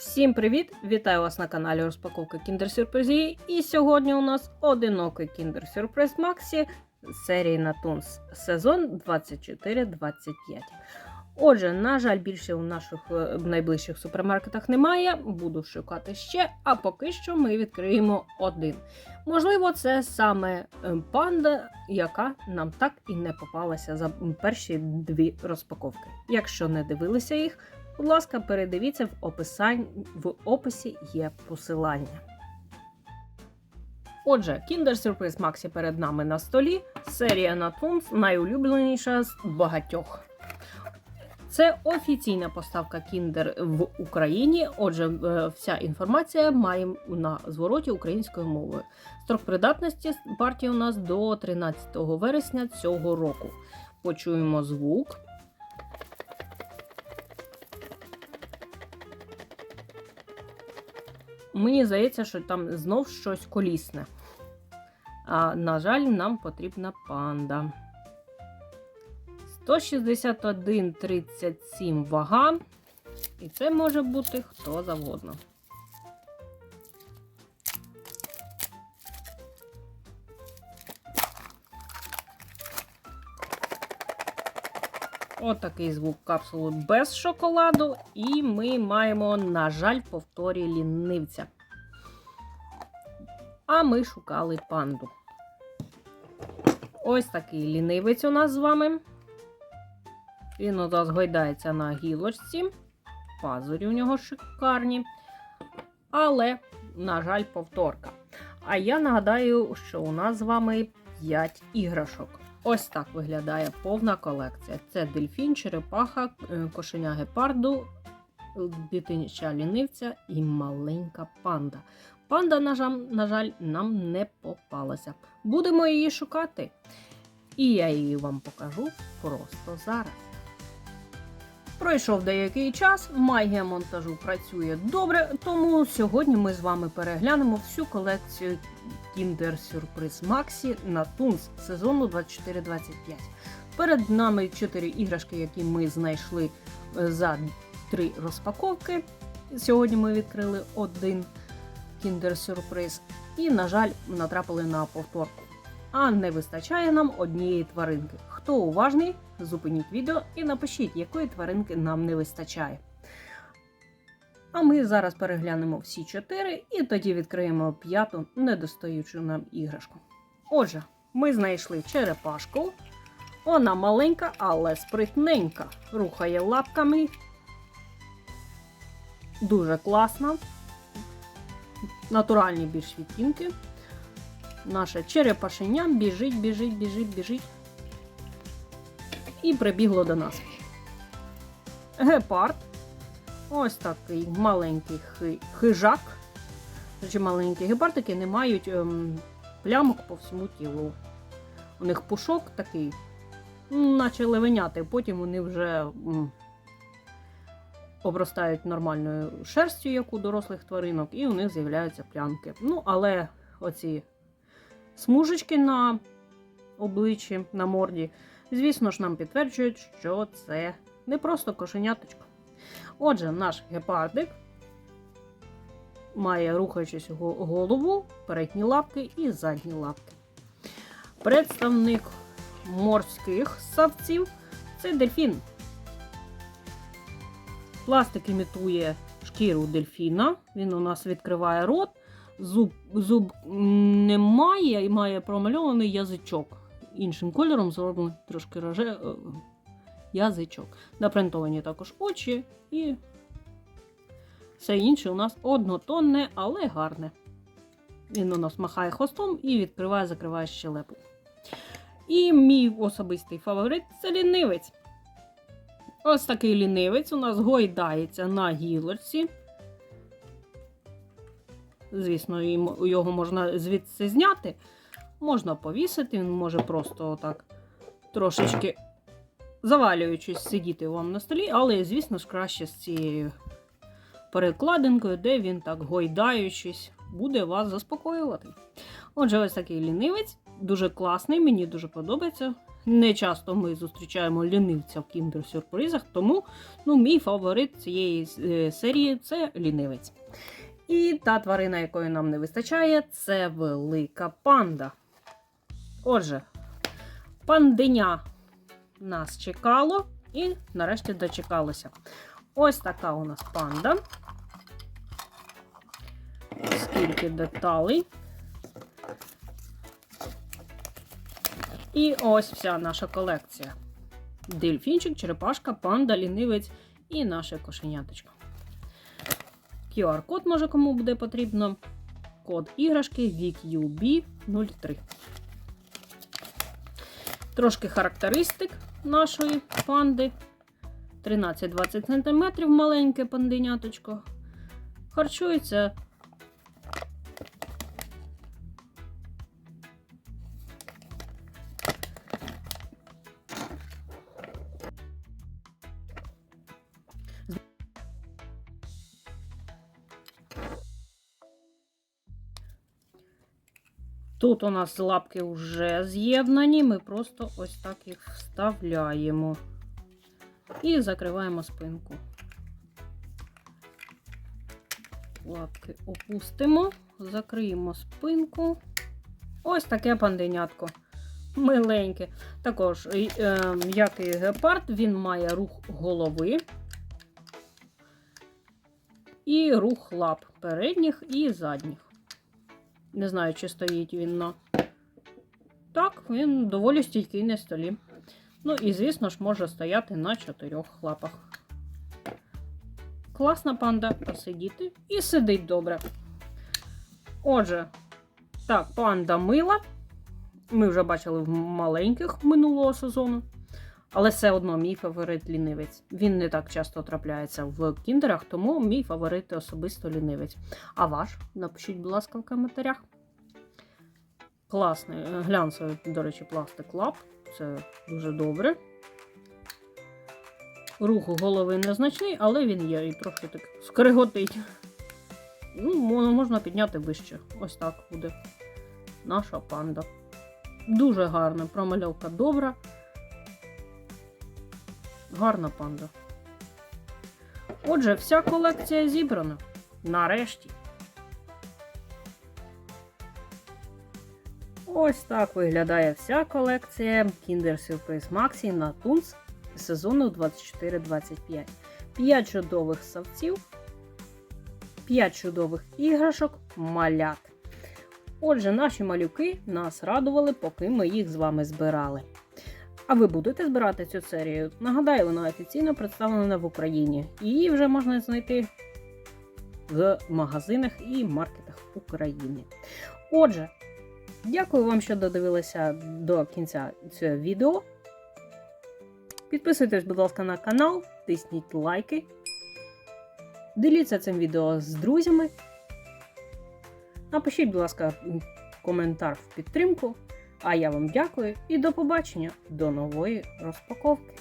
Всім привіт! Вітаю вас на каналі Розпаковка Kinder Сюрпризі. І сьогодні у нас одинокий Kinder Сюрприз Максі з серії Натунс сезон 24-25. Отже, на жаль, більше у наших е, найближчих супермаркетах немає. Буду шукати ще, а поки що ми відкриємо один. Можливо, це саме е, панда, яка нам так і не попалася за перші дві розпаковки. Якщо не дивилися їх, Будь ласка, передивіться в описанні, в описі є посилання. Отже, Surprise Maxi перед нами на столі. Серія Natums найулюбленіша з багатьох. Це офіційна поставка Kinder в Україні. Отже, е, вся інформація має на звороті українською мовою. Строк придатності партії у нас до 13 вересня цього року. Почуємо звук. Мені здається, що там знов щось колісне. А, на жаль, нам потрібна панда. 161,37 вага. І це може бути хто завгодно. Отакий звук капсули без шоколаду. І ми маємо, на жаль, повторі лінивця. А ми шукали панду. Ось такий лінивець у нас з вами. Він у нас гойдається на гілочці. Пазурі у нього шикарні. Але, на жаль, повторка. А я нагадаю, що у нас з вами 5 іграшок. Ось так виглядає повна колекція. Це дельфін, черепаха, е, кошеня гепарду, дитинча лінивця і маленька панда. Панда, на жаль, на жаль, нам не попалася. Будемо її шукати. І я її вам покажу просто зараз. Пройшов деякий час, магія монтажу працює добре, тому сьогодні ми з вами переглянемо всю колекцію Kinder Surprise Maxi на Тунс сезону 24-25. Перед нами 4 іграшки, які ми знайшли е, за 3 розпаковки. Сьогодні ми відкрили один Kinder Surprise і, на жаль, натрапили на повторку. А не вистачає нам однієї тваринки. Хто уважний, зупиніть відео і напишіть, якої тваринки нам не вистачає. А ми зараз переглянемо всі чотири і тоді відкриємо п'яту недостаючу нам іграшку. Отже, ми знайшли черепашку. Вона маленька, але спритненька. Рухає лапками. Дуже класна. Натуральні більш відтінки. Наше черепашеня біжить, біжить, біжить, біжить. І прибігло до нас. Гепард. Ось такий маленький хи... хижак. Речі, маленькі гепардики не мають ем, плямок по всьому тілу. У них пушок такий, наче левеняти, потім вони вже м, обростають нормальною шерстю, як у дорослих тваринок, і у них з'являються плямки. Ну, але оці смужечки на обличчі, на морді, звісно ж, нам підтверджують, що це не просто кошеняточко. Отже, наш гепардик має рухаючись голову, передні лапки і задні лапки. Представник морських ссавців це дельфін. Пластик імітує шкіру дельфіна. Він у нас відкриває рот, зуб, зуб немає і має промальований язичок. Іншим кольором зроблений трошки роже, е, язичок. Напринтовані також очі і все інше у нас однотонне, але гарне. Він у нас махає хвостом і відкриває, закриває щелепу. І мій особистий фаворит це лінивець. Ось такий лінивець у нас гойдається на гілочці. Звісно, його можна звідси зняти, можна повісити, він може просто отак трошечки завалюючись сидіти вам на столі, але, звісно ж, краще з цією перекладинкою, де він так гойдаючись, буде вас заспокоювати. Отже, ось такий лінивець, дуже класний, мені дуже подобається. Не часто ми зустрічаємо лінивця в кіндер-сюрпризах, тому ну, мій фаворит цієї е, серії це лінивець. І та тварина, якої нам не вистачає, це велика панда. Отже, панденя нас чекало і нарешті дочекалося. Ось така у нас панда. Скільки деталей. І ось вся наша колекція. Дельфінчик, черепашка, панда, лінивець і наше кошеняточко. QR-код може кому буде потрібно. Код іграшки VQB03. Трошки характеристик нашої панди. 13-20 см маленьке панденяточко. Харчується Тут у нас лапки вже з'єднані, ми просто ось так їх вставляємо і закриваємо спинку. Лапки опустимо, закриємо спинку. Ось таке панденятко. Миленьке. Також, е, як і гепард, він має рух голови і рух лап передніх і задніх. Не знаю, чи стоїть він на. Так, він доволі стійкий на столі. Ну і, звісно ж, може стояти на чотирьох лапах. Класна панда посидіти і сидить добре. Отже, так, панда мила. Ми вже бачили в маленьких минулого сезону. Але все одно мій фаворит лінивець. Він не так часто трапляється в кіндерах, тому мій фаворит особисто лінивець. А ваш? Напишіть, будь ласка, в коментарях. Класний, е, глянцевий, до речі, пластик лап. Це дуже добре. Рух голови незначний, але він є і трохи так скриготить. Ну, можна підняти вище. Ось так буде наша панда. Дуже гарна, промальовка добра. Гарна панда. Отже, вся колекція зібрана. Нарешті. Ось так виглядає вся колекція Kinder Surprise Maxi на Toons сезону 24-25. 5 чудових савців, 5 чудових іграшок, малят. Отже, наші малюки нас радували, поки ми їх з вами збирали. А ви будете збирати цю серію? Нагадаю, вона офіційно представлена в Україні. Її вже можна знайти в магазинах і маркетах України. Отже, дякую вам, що додивилися до кінця цього відео. Підписуйтесь, будь ласка, на канал, тисніть лайки. Діліться цим відео з друзями. Напишіть, будь ласка, коментар в підтримку. А я вам дякую і до побачення до нової розпаковки.